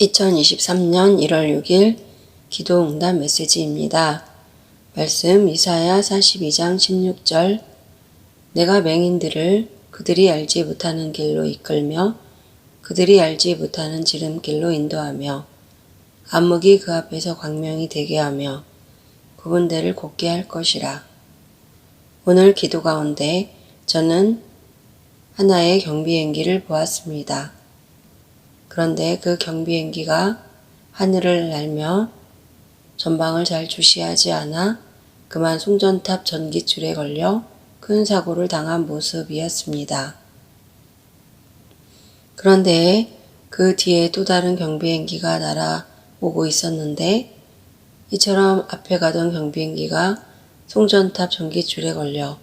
2023년 1월 6일 기도응답 메시지입니다. 말씀 이사야 42장 16절 내가 맹인들을 그들이 알지 못하는 길로 이끌며 그들이 알지 못하는 지름길로 인도하며 안목이 그 앞에서 광명이 되게 하며 구분대를 곱게 할 것이라. 오늘 기도 가운데 저는 하나의 경비행기를 보았습니다. 그런데 그 경비행기가 하늘을 날며 전방을 잘 주시하지 않아 그만 송전탑 전기줄에 걸려 큰 사고를 당한 모습이었습니다. 그런데 그 뒤에 또 다른 경비행기가 날아오고 있었는데 이처럼 앞에 가던 경비행기가 송전탑 전기줄에 걸려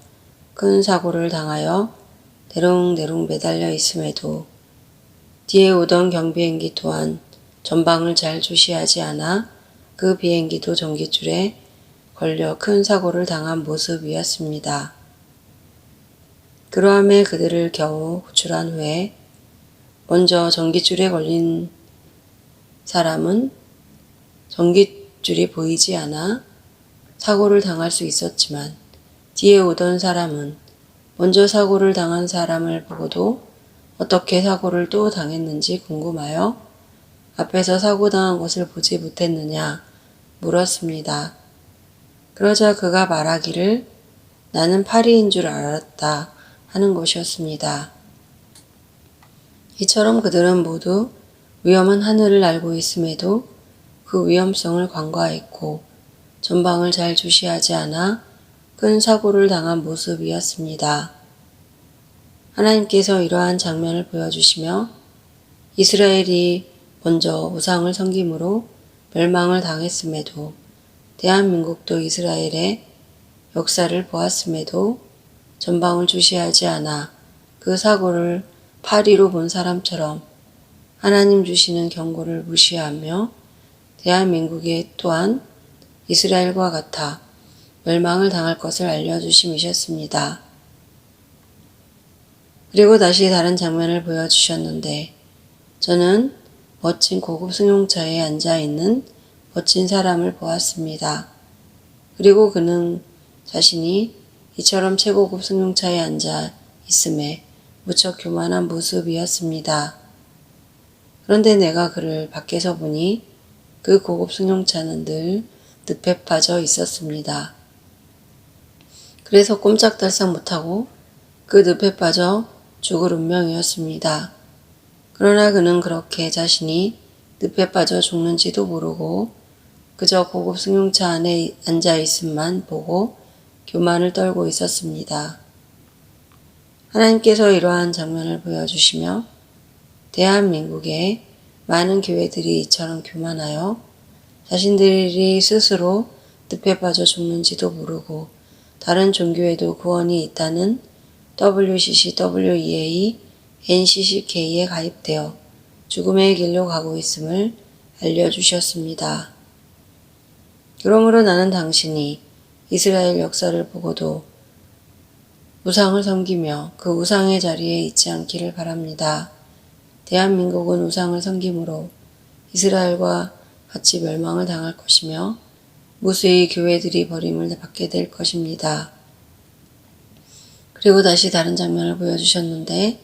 큰 사고를 당하여 대롱대롱 매달려 있음에도 뒤에 오던 경비행기 또한 전방을 잘 주시하지 않아 그 비행기도 전기줄에 걸려 큰 사고를 당한 모습이었습니다. 그러함에 그들을 겨우 호출한 후에 먼저 전기줄에 걸린 사람은 전기줄이 보이지 않아 사고를 당할 수 있었지만 뒤에 오던 사람은 먼저 사고를 당한 사람을 보고도 어떻게 사고를 또 당했는지 궁금하여 앞에서 사고 당한 것을 보지 못했느냐 물었습니다. 그러자 그가 말하기를 나는 파리인 줄 알았다 하는 것이었습니다. 이처럼 그들은 모두 위험한 하늘을 알고 있음에도 그 위험성을 간과했고 전방을 잘 주시하지 않아 큰 사고를 당한 모습이었습니다. 하나님께서 이러한 장면을 보여주시며 이스라엘이 먼저 우상을 섬김으로 멸망을 당했음에도 대한민국도 이스라엘의 역사를 보았음에도 전방을 주시하지 않아 그 사고를 파리로 본 사람처럼 하나님 주시는 경고를 무시하며 대한민국에 또한 이스라엘과 같아 멸망을 당할 것을 알려주심이셨습니다. 그리고 다시 다른 장면을 보여주셨는데 저는 멋진 고급 승용차에 앉아 있는 멋진 사람을 보았습니다. 그리고 그는 자신이 이처럼 최고급 승용차에 앉아 있음에 무척 교만한 모습이었습니다. 그런데 내가 그를 밖에서 보니 그 고급 승용차는 늘 늪에 빠져 있었습니다. 그래서 꼼짝달싹 못하고 그 늪에 빠져 죽을 운명이었습니다. 그러나 그는 그렇게 자신이 늪에 빠져 죽는지도 모르고 그저 고급 승용차 안에 앉아 있음만 보고 교만을 떨고 있었습니다. 하나님께서 이러한 장면을 보여주시며 대한민국의 많은 교회들이 이처럼 교만하여 자신들이 스스로 늪에 빠져 죽는지도 모르고 다른 종교에도 구원이 있다는 WCC, WEA, NCCK에 가입되어 죽음의 길로 가고 있음을 알려주셨습니다. 그러므로 나는 당신이 이스라엘 역사를 보고도 우상을 섬기며 그 우상의 자리에 있지 않기를 바랍니다. 대한민국은 우상을 섬김으로 이스라엘과 같이 멸망을 당할 것이며 무수히 교회들이 버림을 받게 될 것입니다. 그리고 다시 다른 장면을 보여주셨는데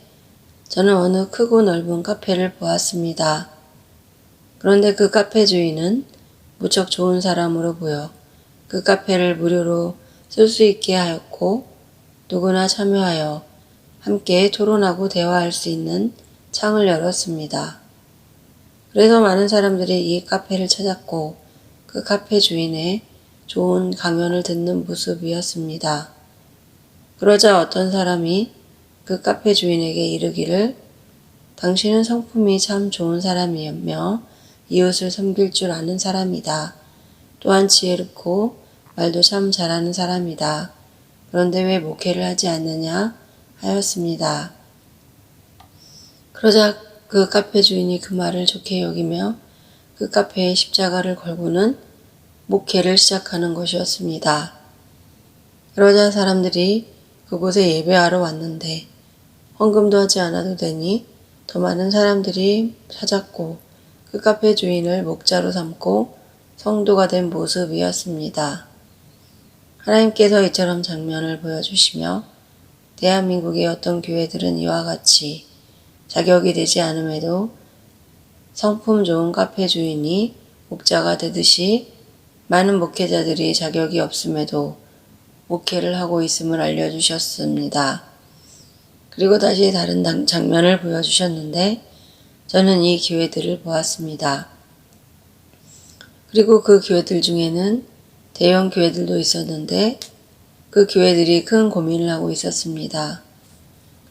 저는 어느 크고 넓은 카페를 보았습니다. 그런데 그 카페 주인은 무척 좋은 사람으로 보여 그 카페를 무료로 쓸 수 있게 하였고 누구나 참여하여 함께 토론하고 대화할 수 있는 창을 열었습니다. 그래서 많은 사람들이 이 카페를 찾았고 그 카페 주인의 좋은 강연을 듣는 모습이었습니다. 그러자 어떤 사람이 그 카페 주인에게 이르기를 당신은 성품이 참 좋은 사람이며 이웃을 섬길 줄 아는 사람이다. 또한 지혜롭고 말도 참 잘하는 사람이다. 그런데 왜 목회를 하지 않느냐 하였습니다. 그러자 그 카페 주인이 그 말을 좋게 여기며 그 카페에 십자가를 걸고는 목회를 시작하는 것이었습니다. 그러자 사람들이 그곳에 예배하러 왔는데 헌금도 하지 않아도 되니 더 많은 사람들이 찾았고 그 카페 주인을 목자로 삼고 성도가 된 모습이었습니다. 하나님께서 이처럼 장면을 보여주시며 대한민국의 어떤 교회들은 이와 같이 자격이 되지 않음에도 성품 좋은 카페 주인이 목자가 되듯이 많은 목회자들이 자격이 없음에도 목회를 하고 있음을 알려주셨습니다. 그리고 다시 다른 당- 장면을 보여주셨는데 저는 이 교회들을 보았습니다. 그리고 그 교회들 중에는 대형 교회들도 있었는데 그 교회들이 큰 고민을 하고 있었습니다.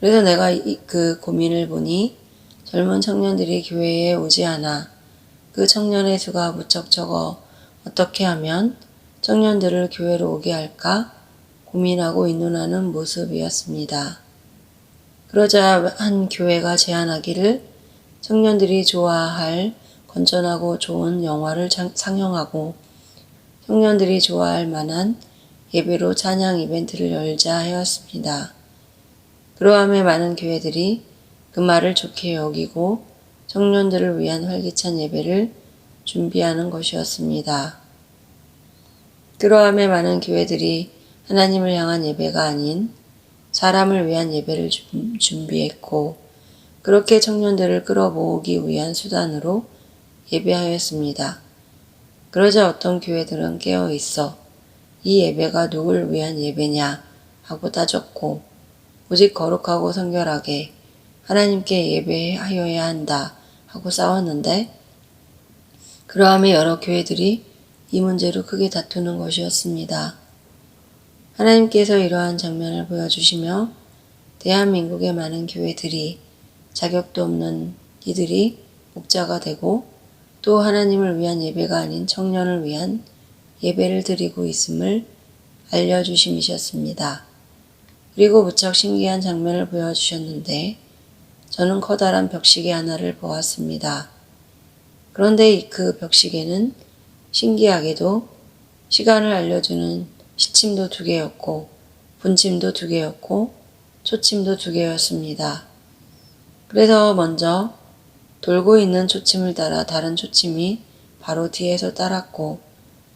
그래서 내가 이- 그 고민을 보니 젊은 청년들이 교회에 오지 않아 그 청년의 수가 무척 적어 어떻게 하면 청년들을 교회로 오게 할까 고민하고 있는하는 모습이었습니다. 그러자 한 교회가 제안하기를 청년들이 좋아할 건전하고 좋은 영화를 창- 상영하고 청년들이 좋아할 만한 예배로 찬양 이벤트를 열자 하였습니다. 그러함에 많은 교회들이 그 말을 좋게 여기고 청년들을 위한 활기찬 예배를 준비하는 것이었습니다. 그러함에 많은 교회들이 하나님을 향한 예배가 아닌 사람을 위한 예배를 준- 준비했고 그렇게 청년들을 끌어모으기 위한 수단으로 예배하였습니다. 그러자 어떤 교회들은 깨어 있어 이 예배가 누굴 위한 예배냐 하고 따졌고 오직 거룩하고 성결하게 하나님께 예배하여야 한다 하고 싸웠는데 그러함에 여러 교회들이 이 문제로 크게 다투는 것이었습니다. 하나님께서 이러한 장면을 보여주시며 대한민국의 많은 교회들이 자격도 없는 이들이 목자가 되고 또 하나님을 위한 예배가 아닌 청년을 위한 예배를 드리고 있음을 알려주심이셨습니다. 그리고 무척 신기한 장면을 보여주셨는데 저는 커다란 벽시계 하나를 보았습니다. 그런데 그 벽시계는 신기하게도 시간을 알려주는 시침도 두 개였고 분침도 두 개였고 초침도 두 개였습니다. 그래서 먼저 돌고 있는 초침을 따라 다른 초침이 바로 뒤에서 따랐고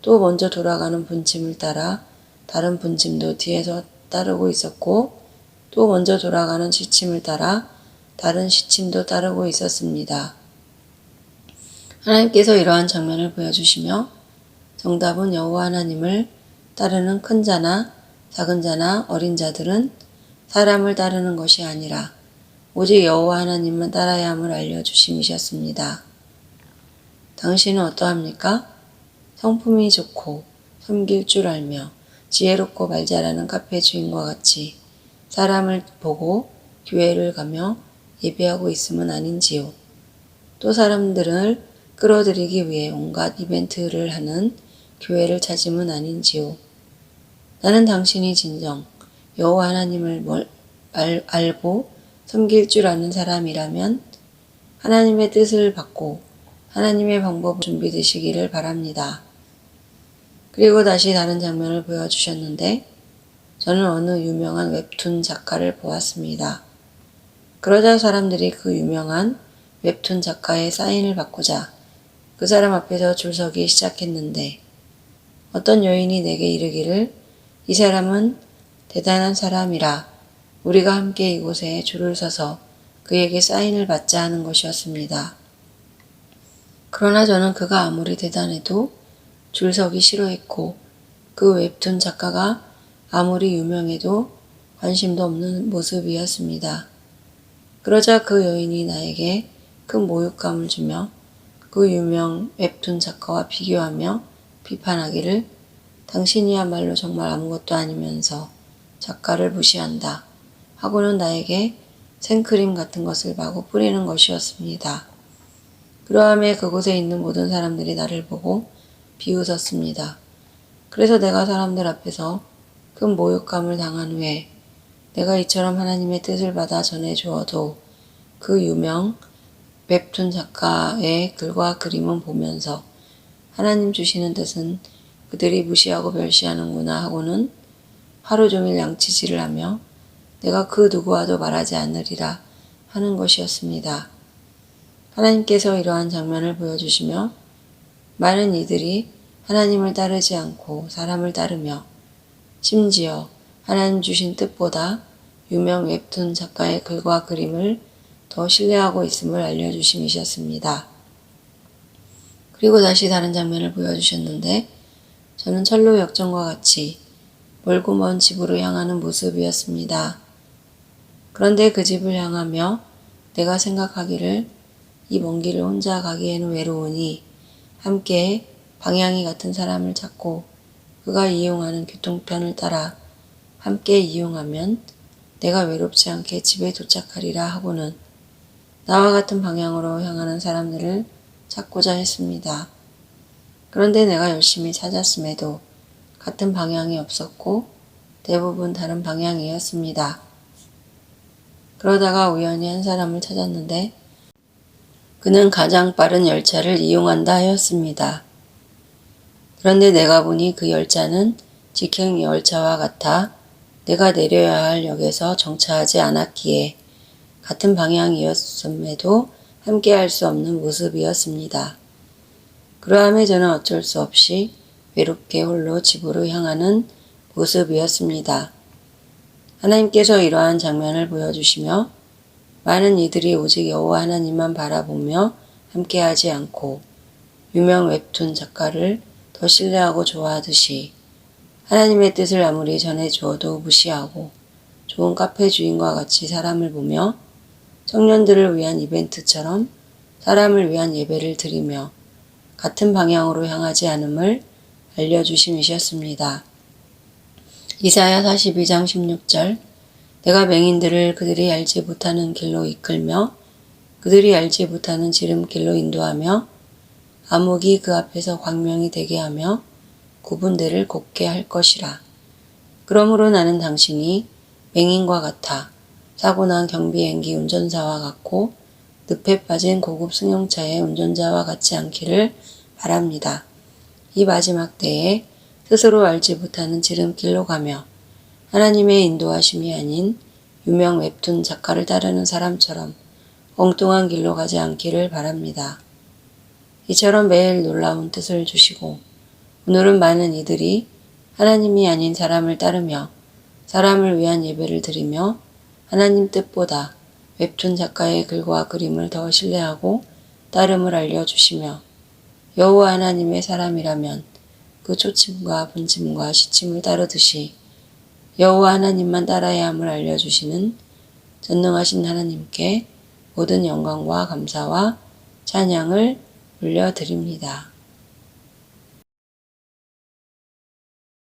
또 먼저 돌아가는 분침을 따라 다른 분침도 뒤에서 따르고 있었고 또 먼저 돌아가는 시침을 따라 다른 시침도 따르고 있었습니다. 하나님께서 이러한 장면을 보여주시며 정답은 여호와 하나님을 따르는 큰 자나 작은 자나 어린 자들은 사람을 따르는 것이 아니라 오직 여호와 하나님만 따라야 함을 알려주심이셨습니다. 당신은 어떠합니까? 성품이 좋고 섬길 줄 알며 지혜롭고 말 잘하는 카페 주인과 같이 사람을 보고 교회를 가며 예배하고 있음은 아닌지요. 또 사람들을 끌어들이기 위해 온갖 이벤트를 하는 교회를 찾음은 아닌지요. 나는 당신이 진정 여호와 하나님을 뭘 알, 알고 섬길 줄 아는 사람이라면 하나님의 뜻을 받고 하나님의 방법을 준비되시기를 바랍니다. 그리고 다시 다른 장면을 보여주셨는데 저는 어느 유명한 웹툰 작가를 보았습니다. 그러자 사람들이 그 유명한 웹툰 작가의 사인을 받고자 그 사람 앞에서 줄 서기 시작했는데 어떤 여인이 내게 이르기를 이 사람은 대단한 사람이라 우리가 함께 이곳에 줄을 서서 그에게 사인을 받자 하는 것이었습니다. 그러나 저는 그가 아무리 대단해도 줄 서기 싫어했고 그 웹툰 작가가 아무리 유명해도 관심도 없는 모습이었습니다. 그러자 그 여인이 나에게 큰 모욕감을 주며 그 유명 웹툰 작가와 비교하며 비판하기를 당신이야말로 정말 아무것도 아니면서 작가를 무시한다 하고는 나에게 생크림 같은 것을 마구 뿌리는 것이었습니다. 그러함에 그곳에 있는 모든 사람들이 나를 보고 비웃었습니다. 그래서 내가 사람들 앞에서 큰 모욕감을 당한 후에 내가 이처럼 하나님의 뜻을 받아 전해 주어도 그 유명 웹툰 작가의 글과 그림은 보면서 하나님 주시는 뜻은 그들이 무시하고 멸시하는구나 하고는 하루 종일 양치질을 하며 내가 그 누구와도 말하지 않으리라 하는 것이었습니다. 하나님께서 이러한 장면을 보여주시며 많은 이들이 하나님을 따르지 않고 사람을 따르며 심지어 하나님 주신 뜻보다 유명 웹툰 작가의 글과 그림을 더 신뢰하고 있음을 알려주심이셨습니다. 그리고 다시 다른 장면을 보여주셨는데 저는 철로 역정과 같이 멀고 먼 집으로 향하는 모습이었습니다. 그런데 그 집을 향하며 내가 생각하기를 이 먼 길을 혼자 가기에는 외로우니 함께 방향이 같은 사람을 찾고 그가 이용하는 교통편을 따라 함께 이용하면 내가 외롭지 않게 집에 도착하리라 하고는 나와 같은 방향으로 향하는 사람들을 찾고자 했습니다. 그런데 내가 열심히 찾았음에도 같은 방향이 없었고 대부분 다른 방향이었습니다. 그러다가 우연히 한 사람을 찾았는데 그는 가장 빠른 열차를 이용한다 하였습니다. 그런데 내가 보니 그 열차는 직행 열차와 같아 내가 내려야 할 역에서 정차하지 않았기에 같은 방향이었음에도 함께 할 수 없는 모습이었습니다. 그러함에 저는 어쩔 수 없이 외롭게 홀로 집으로 향하는 모습이었습니다. 하나님께서 이러한 장면을 보여주시며 많은 이들이 오직 여호와 하나님만 바라보며 함께하지 않고 유명 웹툰 작가를 더 신뢰하고 좋아하듯이 하나님의 뜻을 아무리 전해주어도 무시하고 좋은 카페 주인과 같이 사람을 보며 청년들을 위한 이벤트처럼 사람을 위한 예배를 드리며 같은 방향으로 향하지 않음을 알려주심이셨습니다. 이사야 42장 16절 내가 맹인들을 그들이 알지 못하는 길로 이끌며 그들이 알지 못하는 지름길로 인도하며 암흑이 그 앞에서 광명이 되게 하며 구분대를 곱게 할 것이라. 그러므로 나는 당신이 맹인과 같아 사고 난 경비행기 운전사와 같고 늪에 빠진 고급 승용차의 운전자와 같지 않기를 바랍니다. 이 마지막 때에 스스로 알지 못하는 지름길로 가며 하나님의 인도하심이 아닌 유명 웹툰 작가를 따르는 사람처럼 엉뚱한 길로 가지 않기를 바랍니다. 이처럼 매일 놀라운 뜻을 주시고 오늘은 많은 이들이 하나님이 아닌 사람을 따르며 사람을 위한 예배를 드리며 하나님 뜻보다 웹툰 작가의 글과 그림을 더 신뢰하고 따름을 알려주시며 여호와 하나님의 사람이라면 그 초침과 분침과 시침을 따르듯이 여호와 하나님만 따라야 함을 알려주시는 전능하신 하나님께 모든 영광과 감사와 찬양을 올려드립니다.